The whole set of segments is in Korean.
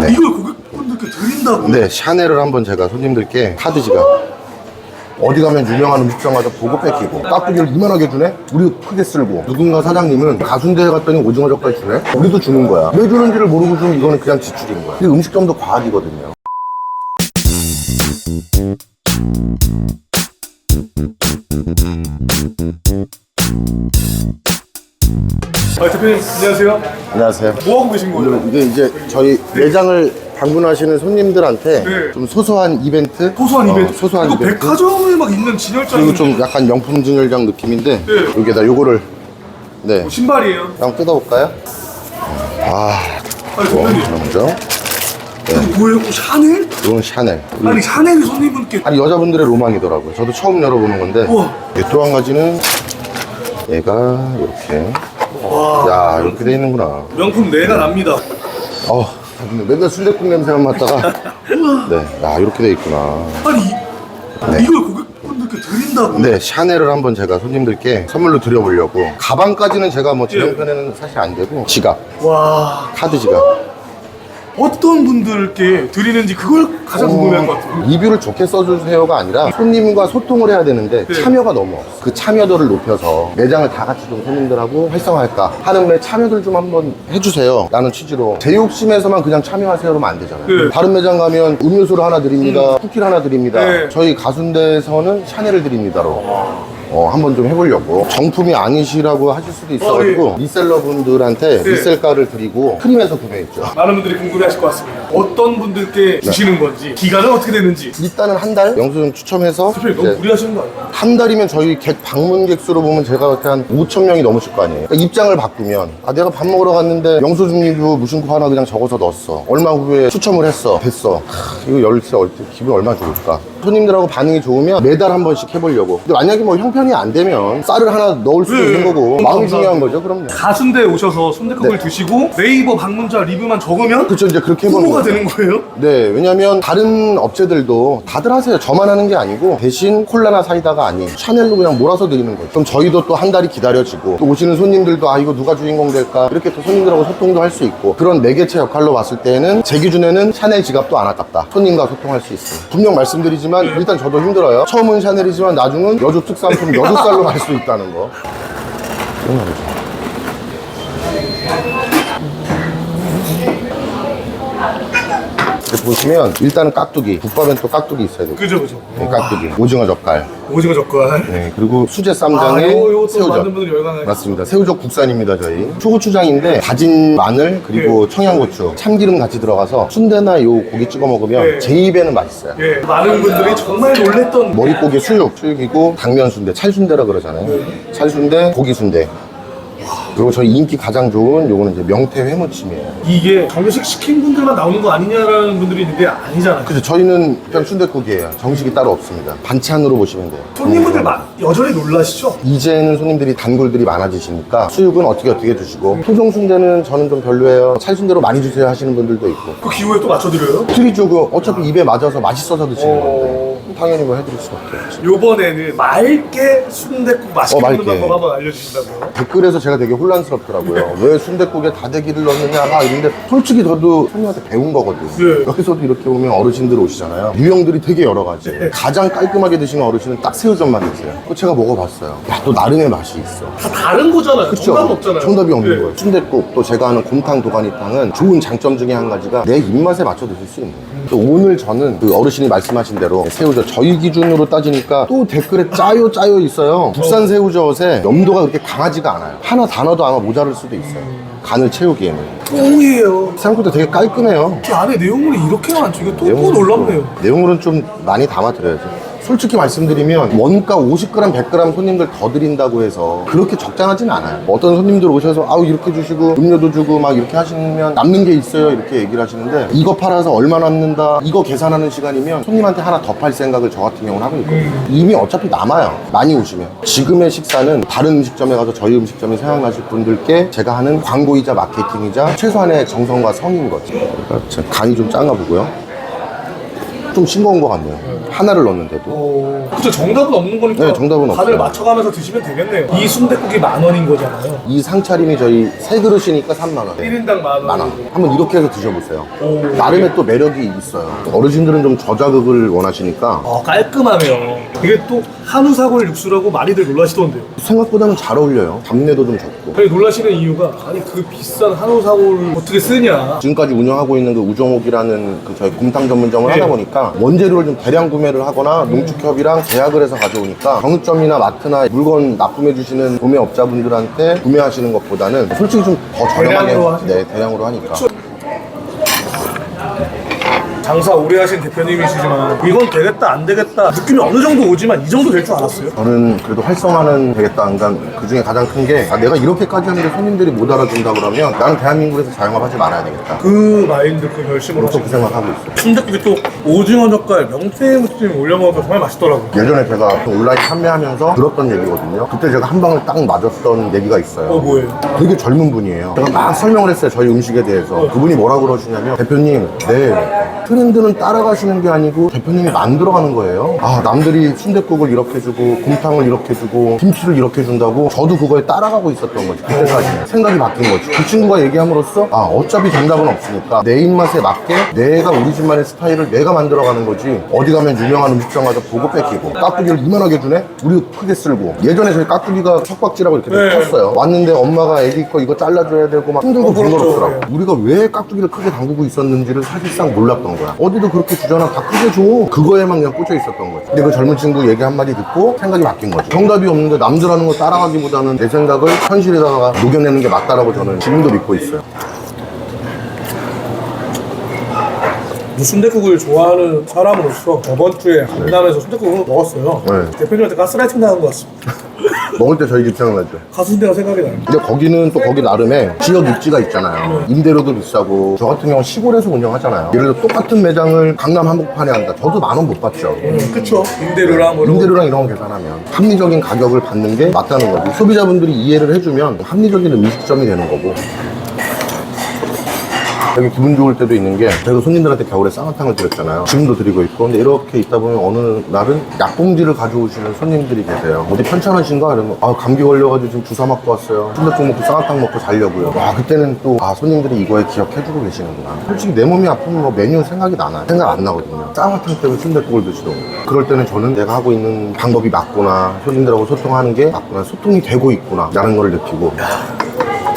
네. 이걸 고객분들께 드린다고? 네, 샤넬을 한번 제가 손님들께 카드 지갑. 어디 가면 유명한 음식점 가서 보고 뺏기고 깍두기를 이만하게 주네? 우리 크게 쓸고 누군가 사장님은 가순대에 갔더니 오징어 젓갈 주네? 우리도 주는 거야 왜 주는지를 모르고 주면 이거는 그냥 지출인 거야 근데 음식점도 과학이거든요 아, 대표님, 안녕하세요. 안녕하세요 뭐 하고 계신 거예요? 이게 이제 저희 매장을 방문하시는 손님들한테 네. 좀 소소한 이벤트 소소한 어, 이벤트. 소소한 이거 이벤트 백화점에 막 있는 진열장. 그리고 좀 약간 명품 진열장 느낌인데 네. 여기에다 요거를 네 신발이에요. 한번 뜯어볼까요? 아 아니, 대표님. 먼저 이거 뭐예요? 어, 샤넬? 이건 샤넬 아니, 샤넬이 손님분께. 아니 여자분들의 로망이더라고요 저도 처음 열어보는 건데 우와. 또 한 가지는 얘가 이렇게 와. 야 이렇게 돼 있는구나 명품 내가 납니다. 어 근데 맨날 순대국 냄새만 맡다가 네 야 이렇게 돼 있구나 아니, 이- 이걸 고객분들께 드린다고? 네, 샤넬을 한번 제가 손님들께 선물로 드려보려고. 가방까지는 제가 뭐 제 형편에는 사실 안 되고, 지갑, 와. 카드 지갑. 어떤 분들께 드리는지 그걸 가장 궁금해할 것 같아요. 리뷰를 좋게 써주세요가 아니라 손님과 소통을 해야 되는데 네. 참여가 너무 없어. 그 참여도를 높여서 매장을 다 같이 좀 손님들하고 활성화할까 하는 매 참여들 좀 한번 해주세요. 라는 취지로 제 욕심에서만 그냥 참여하세요 그러면 안 되잖아요. 네. 다른 매장 가면 음료수를 하나 드립니다. 쿠키를 하나 드립니다. 네. 저희 가순대에서는 샤넬을 드립니다로. 어, 한번 좀 해보려고. 정품이 아니시라고 하실 수도 있어가지고 리셀러 분들한테 네. 리셀가를 드리고 프림에서 구매했죠. 많은 분들이 궁금해하실 것 같습니다. 어떤 분들께 주시는 건지, 기간은 어떻게 되는지. 일단은 한 달 영수증 추첨해서 대표님 너무 이제 무리하시는 거 아니에요? 한 달이면 저희 객 방문객 수로 보면 제가 그렇게 한 5천 명이 넘으실 거 아니에요. 그러니까 입장을 바꾸면 아 내가 밥 먹으러 갔는데 영수증 리뷰 무심코 하나 그냥 적어서 넣었어. 얼마 후에 추첨을 했어. 됐어. 하, 이거 열쇠 얼- 기분 얼마나 좋을까. 손님들하고 반응이 좋으면 매달 한 번씩 해보려고. 근데 만약에 뭐 형편이 안 되면 쌀을 하나 넣을 수도 네. 있는 거고 마음이. 중요한 거죠. 그럼요. 가순대에 오셔서 순대국을 네. 드시고 네이버 방문자 리뷰만 적으면 그렇죠. 이제 그렇게 해보는 후보가 거죠. 되는 거예요? 네, 왜냐면 다른 업체들도 다들 하세요. 저만 하는 게 아니고 대신 콜라나 사이다가 아닌 샤넬로 그냥 몰아서 드리는 거죠. 그럼 저희도 또 한 달이 기다려지고 또 오시는 손님들도 아 이거 누가 주인공 될까 이렇게 또 손님들하고 소통도 할 수 있고 그런 매개체 역할로 봤을 때는 제 기준에는 샤넬 지갑도 안 아깝다. 손님과 소통할 수 있어요. 분명 말씀드리지만 일단 저도 힘들어요. 처음은 샤넬이지만 나중은 여주 특산품 여주쌀로 갈 수 있다는 거. 보시면 일단은 깍두기 국밥엔 또 깍두기 있어야 되고. 그죠 그죠. 네, 깍두기 오징어 젓갈. 오징어 젓갈. 네 그리고 수제 아, 쌈장에 요거 요거 또 새우젓. 많은 분들이 열광하겠 맞습니다. 새우젓 국산입니다 저희. 초고추장인데 다진 마늘 그리고 네. 청양고추 참기름 같이 들어가서 순대나 요 고기 찍어 먹으면 네. 제 입에는 맛있어요. 예, 많은 분들이 정말 놀랬던 머릿고기 수육 수육이고 당면 순대 찰순대라 그러잖아요. 찰순대 고기 순대 그리고 저희 인기 가장 좋은 요거는 이제 명태 회무침이에요. 이게 정식 시킨 분들만 나오는 거 아니냐라는 분들이 있는데 아니잖아요. 그래서 저희는 그냥 순대국이에요. 정식이 따로 없습니다. 반찬으로 보시면 돼요. 손님분들 마- 여전히 놀라시죠? 이제는 손님들이 단골들이 많아지시니까 수육은 어떻게 어떻게 드시고. 토종 순대는 저는 좀 별로예요. 찰순대로 많이 주세요 하시는 분들도 있고. 그 기호에 또 맞춰드려요. 드리죠. 그 어차피 입에 맞아서 맛있어서 드시는 어. 건데 당연히 뭐 해드릴 수밖에 없죠 요번에는 맑게 순대국 맛있게 어, 먹는 맑게. 방법 한번 알려주신다고요? 댓글에서 제가 되게 혼란스럽더라고요 왜 순대국에 다대기를 넣느냐 막 이런데 솔직히 저도 손님한테 배운 거거든요 네. 여기서도 이렇게 오면 어르신들 오시잖아요 유형들이 되게 여러 가지 가장 깔끔하게 드시는 어르신은 딱 새우젓만 드세요 그거 제가 먹어봤어요 야 또 나름의 맛이 있어 다 다른 거잖아요. 그쵸? 정답 없잖아요. 정답이 없는 예. 거예요. 순댓국 또 제가 아는 곰탕 도가니탕은 좋은 장점 중에 한 가지가 내 입맛에 맞춰 드실 수 있는 거예요. 또 오늘 저는 그 어르신이 말씀하신 대로 새우젓 저희 기준으로 따지니까 또 댓글에 짜요 짜요 있어요. 국산 새우젓에 염도가 그렇게 강하지가 않아요. 하나 단어도 아마 모자랄 수도 있어요. 간을 채우기에는. 똥이에요. 생각보다 되게 깔끔해요. 그 안에 내용물이 이렇게 많죠. 이게 또, 또 내용물은 놀랍네요. 또- 내용물은 좀 많이 담아드려야죠. 솔직히 말씀드리면 원가 50g, 100g 손님들 더 드린다고 해서 그렇게 적당하진 않아요. 어떤 손님들 오셔서 아우 이렇게 주시고 음료도 주고 막 이렇게 하시면 남는 게 있어요 이렇게 얘기를 하시는데 이거 팔아서 얼마 남는다 이거 계산하는 시간이면 손님한테 하나 더 팔 생각을 저 같은 경우는 하고 있거든요. 이미 어차피 남아요. 많이 오시면. 지금의 식사는 다른 음식점에 가서 저희 음식점이 생각나실 분들께 제가 하는 광고이자 마케팅이자 최소한의 정성과 성인 거죠. 그러니까 저 간이 좀 짠가 보고요. 좀 싱거운 것 같네요. 하나를 넣었는데도. 어, 그쵸 정답은 없는 거니까 네, 정답은 다들 없어요. 맞춰가면서 드시면 되겠네요 이 순댓국이 만 원인 거잖아요 이 상차림이 저희 세 그릇이니까 3만 원. 1인당 만 원. 만 원. 한번 이렇게 해서 드셔보세요. 오. 나름의 또 매력이 있어요. 어르신들은 좀 저자극을 원하시니까 아, 깔끔하네요. 이게 또 한우 사골 육수라고 많이들 놀라시던데요. 생각보다는 잘 어울려요. 잡내도 좀 적고. 아니 놀라시는 이유가 아니 그 비싼 한우 사골을 어떻게 쓰냐. 지금까지 운영하고 있는 그 우정옥이라는 그 저희 곰탕 전문점을 네. 하다 보니까 원재료를 좀 대량 구매를 하거나 농축협이랑 계약을 해서 가져오니까 정육점이나 마트나 물건 납품해 주시는 구매업자분들한테 구매하시는 것보다는 솔직히 좀 더 저렴하게 대량으로 하시죠. 네, 대량으로 하니까. 장사 오래 하신 대표님이시지만 이건 되겠다 안 되겠다 느낌이 어느 정도 오지만 이 정도 될 줄 알았어요. 저는 그래도 활성화는 되겠다. 그러니까 그 중에 가장 큰 게 내가 이렇게까지 하는데 손님들이 못 알아준다 그러면 나는 대한민국에서 자영업 하지 말아야 되겠다. 그 마인드 그 결심으로 또 하신 그 생각하고 있어요. 순댓국이 또 오징어 젓갈 명태 무침 올려 먹으면 정말 맛있더라고요. 예전에 제가 또 온라인 판매하면서 들었던 얘기거든요. 그때 제가 한 방을 딱 맞았던 얘기가 있어요. 어 뭐예요? 되게 젊은 분이에요. 제가 막 설명을 했어요. 저희 음식에 대해서. 그분이 뭐라 그러시냐면 대표님, 네. 트렌드는 따라가시는 게 아니고 대표님이 만들어가는 거예요. 아, 남들이 순댓국을 이렇게 주고 곰탕을 이렇게 주고 김치를 이렇게 준다고 저도 그거에 따라가고 있었던 거지. 그때까지 생각이 바뀐 거지. 그 친구가 얘기함으로써 아, 어차피 정답은 없으니까 내 입맛에 맞게 내가 우리 집만의 스타일을 내가 만들어가는 거지. 어디 가면 유명한 음식점 가서 보고 뺏기고 깍두기를 이만하게 주네? 우리 크게 쓸고 예전에 저희 깍두기가 석박지라고 이렇게 네. 컸어요. 왔는데 엄마가 애기 거 이거 잘라줘야 되고 막 힘들고 어, 그렇죠. 번거롭더라고. 우리가 왜 깍두기를 크게 담그고 있었는지를 사실상 몰랐던 거야. 어디도 그렇게 주잖아. 다 크게 줘. 그거에만 그냥 꽂혀 있었던 거지. 근데 그 젊은 친구 얘기 한마디 듣고 생각이 바뀐 거지. 정답이 없는데 남들 하는 거 따라가기보다는 내 생각을 현실에다가 녹여내는 게 맞다라고 저는 지금도 믿고 있어요. 순댓국을 좋아하는 사람으로서 저번 주에 강남에서 순댓국을 먹었어요. 네. 대표님한테 가스라이팅 당한 것 같습니다. 먹을 때 저희 집 생각나죠. 가수순대가 생각이 나요. 근데 거기는 또 거기 나름의 지역 입지가 있잖아요. 임대료도 비싸고 저 같은 경우 시골에서 운영하잖아요. 예를 들어 똑같은 매장을 강남 한복판에 한다. 저도 만 원 못 받죠. 음, 그쵸. 임대료랑 뭐 이런 거. 임대료랑 이런 거 계산하면 합리적인 가격을 받는 게 맞다는 거지. 소비자분들이 이해를 해주면 합리적인 음식점이 되는 거고. 되게 기분 좋을 때도 있는 게 제가 손님들한테 겨울에 쌍화탕을 드렸잖아요. 지금도 드리고 있고 근데 이렇게 있다 보면 어느 날은 약봉지를 가져오시는 손님들이 계세요. 어디 편찮으신가? 그러면 아 감기 걸려가지고 지금 주사 맞고 왔어요. 순댓국 먹고 쌍화탕 먹고 자려고요. 와 그때는 또 아 손님들이 이거에 기억해주고 계시는구나. 솔직히 내 몸이 아프면 뭐 메뉴 생각이 나나요? 생각 안 나거든요. 쌍화탕 때문에 순댓국을 드시더라고요. 그럴 때는 저는 내가 하고 있는 방법이 맞구나. 손님들하고 소통하는 게 맞구나. 소통이 되고 있구나. 라는 걸 느끼고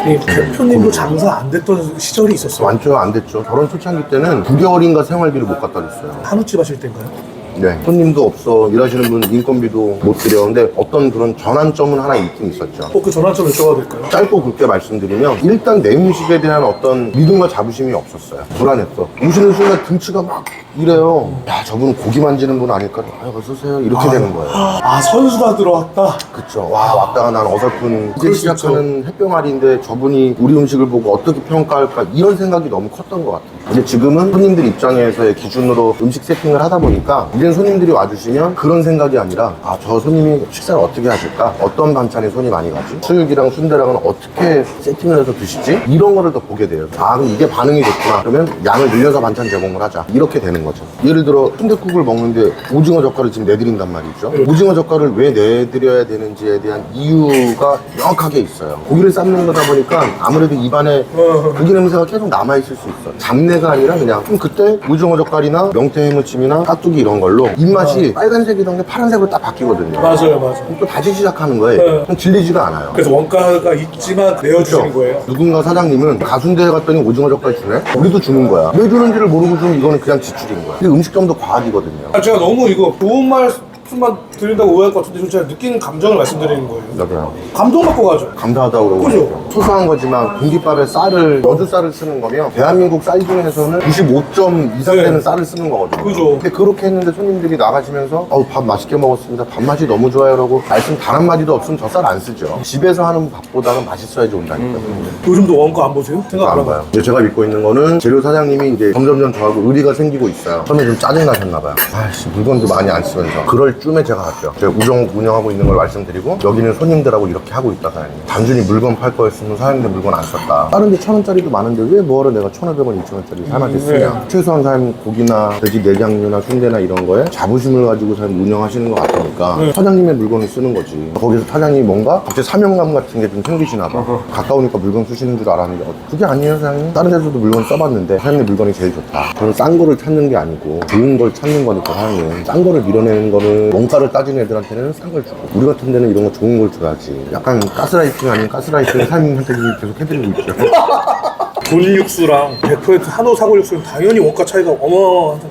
이 대표님도 장사 안 됐던 시절이 있었어요. 완전 안 됐죠. 결혼 초창기 때는 9개월인가 생활비를 못 갖다 줬어요. 한우집 하실 때인가요? 네. 손님도 없어. 일하시는 분 인건비도 못 드려. 근데 어떤 그런 전환점은 하나 있긴 있었죠. 꼭그 전환점 여쭤봐도 될까요? 짧고 굵게 말씀드리면 일단 내 음식에 대한 어떤 믿음과 자부심이 없었어요. 불안했어. 오시는 순간 등치가 막 이래요. 야 저분은 고기 만지는 분 아닐까? 아 어서 오세요. 이렇게 되는 거예요. 아 선수가 들어왔다. 그쵸. 와 왔다가 난 어설픈 이제 시작하는 햇병아리인데 저분이 우리 음식을 보고 어떻게 평가할까 이런 생각이 너무 컸던 것 같아요. 근데 지금은 손님들 입장에서의 기준으로 음식 세팅을 하다 보니까 이제 손님들이 와주시면 그런 생각이 아니라 아 저 손님이 식사를 어떻게 하실까? 어떤 반찬에 손이 많이 가지? 수육이랑 순대랑은 어떻게 세팅을 해서 드시지? 이런 거를 더 보게 돼요. 아 그럼 이게 반응이 좋구나. 그러면 양을 늘려서 반찬 제공을 하자. 이렇게 되는 거죠. 예를 들어 순대국을 먹는데 오징어 젓갈을 지금 내드린단 말이죠. 오징어 젓갈을 왜 내드려야 되는지에 대한 이유가 명확하게 있어요. 고기를 삶는 거다 보니까 아무래도 입안에 어. 고기 냄새가 계속 남아 있을 수 있어. 잡내가 아니라 그냥 좀 그때 오징어 젓갈이나 명태 해무침이나 깍두기 이런 걸로 입맛이 빨간색이던 게 파란색으로 딱 바뀌거든요. 맞아요, 맞아요. 또 다시 시작하는 거예요. 네. 그럼 질리지가 않아요. 그래서 원가가 있지만 내어주시는 거예요. 누군가 사장님은 가순대에 갔더니 오징어 젓갈 주네? 우리도 주는 거야. 왜 주는지를 모르고 주면 이거는 그냥 지출인 거야. 근데 음식점도 과학이거든요. 아, 제가 너무 이거 좋은 말 씀만 드린다고 오해할 것 같은데 좀 제가 느끼는 감정을 말씀드리는 거예요. 맞아요. 감동받고 가죠. 감사하다고 그러고 그죠? 있죠. 소소한 거지만 공깃밥에 쌀을 여주 쌀을 쓰는 거면 대한민국 쌀 중에서는 95점 이상 되는 네. 쌀을 쓰는 거거든요. 그죠. 근데 그렇게 했는데 손님들이 나가시면서 어우 밥 맛있게 먹었습니다. 밥 맛이 너무 좋아요. 라고 말씀 단 한마디도 없으면 저 쌀 안 쓰죠. 집에서 하는 밥보다는 맛있어야지 온다니까. 요즘도 원가 안 보세요? 생각 안안 해봐요. 봐요. 이제 제가 믿고 있는 거는 재료 사장님이 이제 점점점 저하고 의리가 생기고 있어요. 처음에 좀 짜증 나셨나 봐요. 아씨 물건도 많이 안 쓰면서 그럴 때 쯤에 제가 갔죠. 제가 우정 운영하고 있는 걸 말씀드리고 여기는 손님들하고 이렇게 하고 있다 사장님. 단순히 물건 팔 거였으면 사장님들 물건 안 썼다. 다른 데 천 원짜리도 많은데 왜 뭐하러 내가 천 오백 원, 이천 원짜리 사람한테 쓰냐. 최소한 사장님 고기나 돼지 내장류나 순대나 이런 거에 자부심을 가지고 사장님 운영하시는 것 같으니까 사장님의 물건을 쓰는 거지. 거기서 사장님이 뭔가 갑자기 사명감 같은 게 좀 생기시나 봐. 가까우니까 물건 쓰시는 줄 알았는데 어, 그게 아니에요 사장님. 다른 데서도 물건 써봤는데 사장님 물건이 제일 좋다. 저는 싼 거를 찾는 게 아니고 좋은 걸 찾는 거니까 사장님. 싼 거를 밀어내는 거는 원가를 따지는 애들한테는 싼 걸 주고 우리 같은 데는 이런 거 좋은 걸 줘야지. 약간 가스라이팅 아닌 가스라이팅 사장님한테 계속 해드리고 있죠. 돈 육수랑 100% 한우 사골 육수는 당연히 원가 차이가 어마어마하다.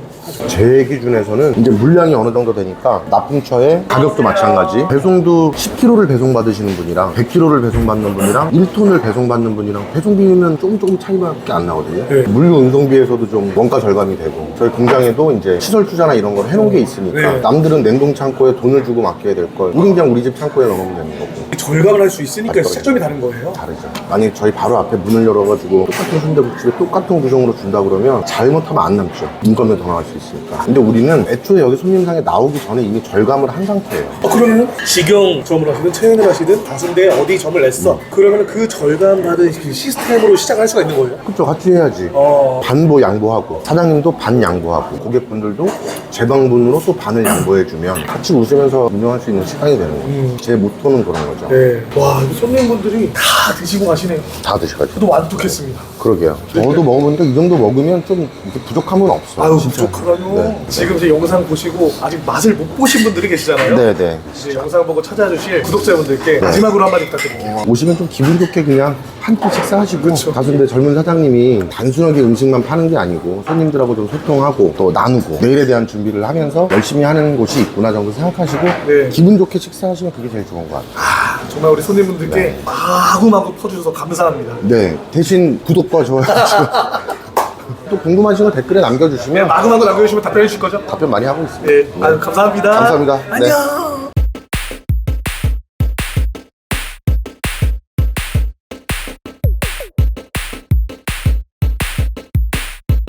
제 기준에서는 이제 물량이 어느 정도 되니까 납품처에 가격도 마찬가지 배송도 10kg를 배송받으시는 분이랑 100kg를 배송받는 분이랑 1톤을 배송받는 분이랑 배송비는 조금 조금 차이밖에 안 나거든요 네. 물류 운송비에서도 좀 원가 절감이 되고 저희 공장에도 이제 시설 투자나 이런 걸 해놓은 게 있으니까 네. 남들은 냉동 창고에 돈을 주고 맡겨야 될 걸 우리 그냥 우리 집 창고에 넣으면 되는 거고 절감을 할 수 있으니까 맞죠. 시작점이 다른 거예요. 다르죠. 만약에 저희 바로 앞에 문을 열어가지고 똑같은 순대국집에 똑같은 구성으로 준다 그러면 잘못하면 안 남죠. 인건비 더 나갈 수 있으니까. 근데 우리는 애초에 여기 손님상에 나오기 전에 이미 절감을 한 상태예요. 어, 그러면 직영점을 하시든 체인을 하시든 다른데 어디 점을 냈어. 그러면 그 절감 받은 그 시스템으로 시작할 수가 있는 거예요. 그쵸, 같이 해야지. 어. 반보 양보하고 사장님도 반 양보하고 고객분들도 제 방분으로 또 반을 양보해주면 같이 웃으면서 운영할 수 있는 시간이 되는 거예요. 제 모토는 그런 거죠. 네. 와, 이거 손님분들이 다 드시고 가시네요. 다 드셔가지고. 저도 완독했습니다. 그러게요. 저도 먹어보니까 이 정도 먹으면 좀 이렇게 부족함은 없어. 아유, 진짜. 부족하다뇨. 네. 지금 제 영상 보시고 아직 맛을 못 보신 분들이 계시잖아요. 네 네. 이제 영상 보고 찾아주실 구독자분들께 마지막으로 한마디 부탁드릴게요. 오시면 좀 기분 좋게 그냥 한 끼 식사하시고 가수인데 젊은 사장님이 단순하게 음식만 파는 게 아니고 손님들하고 좀 소통하고 또 나누고 내일에 대한 준비를 하면서 열심히 하는 곳이 있구나 정도 생각하시고 네. 기분 좋게 식사하시면 그게 제일 좋은 것 같아요. 아, 정말 우리 손님분들께 마구마구 퍼주셔서 감사합니다. 네 대신 구독과 좋아요 또 궁금하신 거 댓글에 남겨주시면 마구마구 남겨주시면 답변해 주실 거죠? 답변 많이 하고 있습니다. 네, 아유, 감사합니다. 감사합니다. 네. 안녕.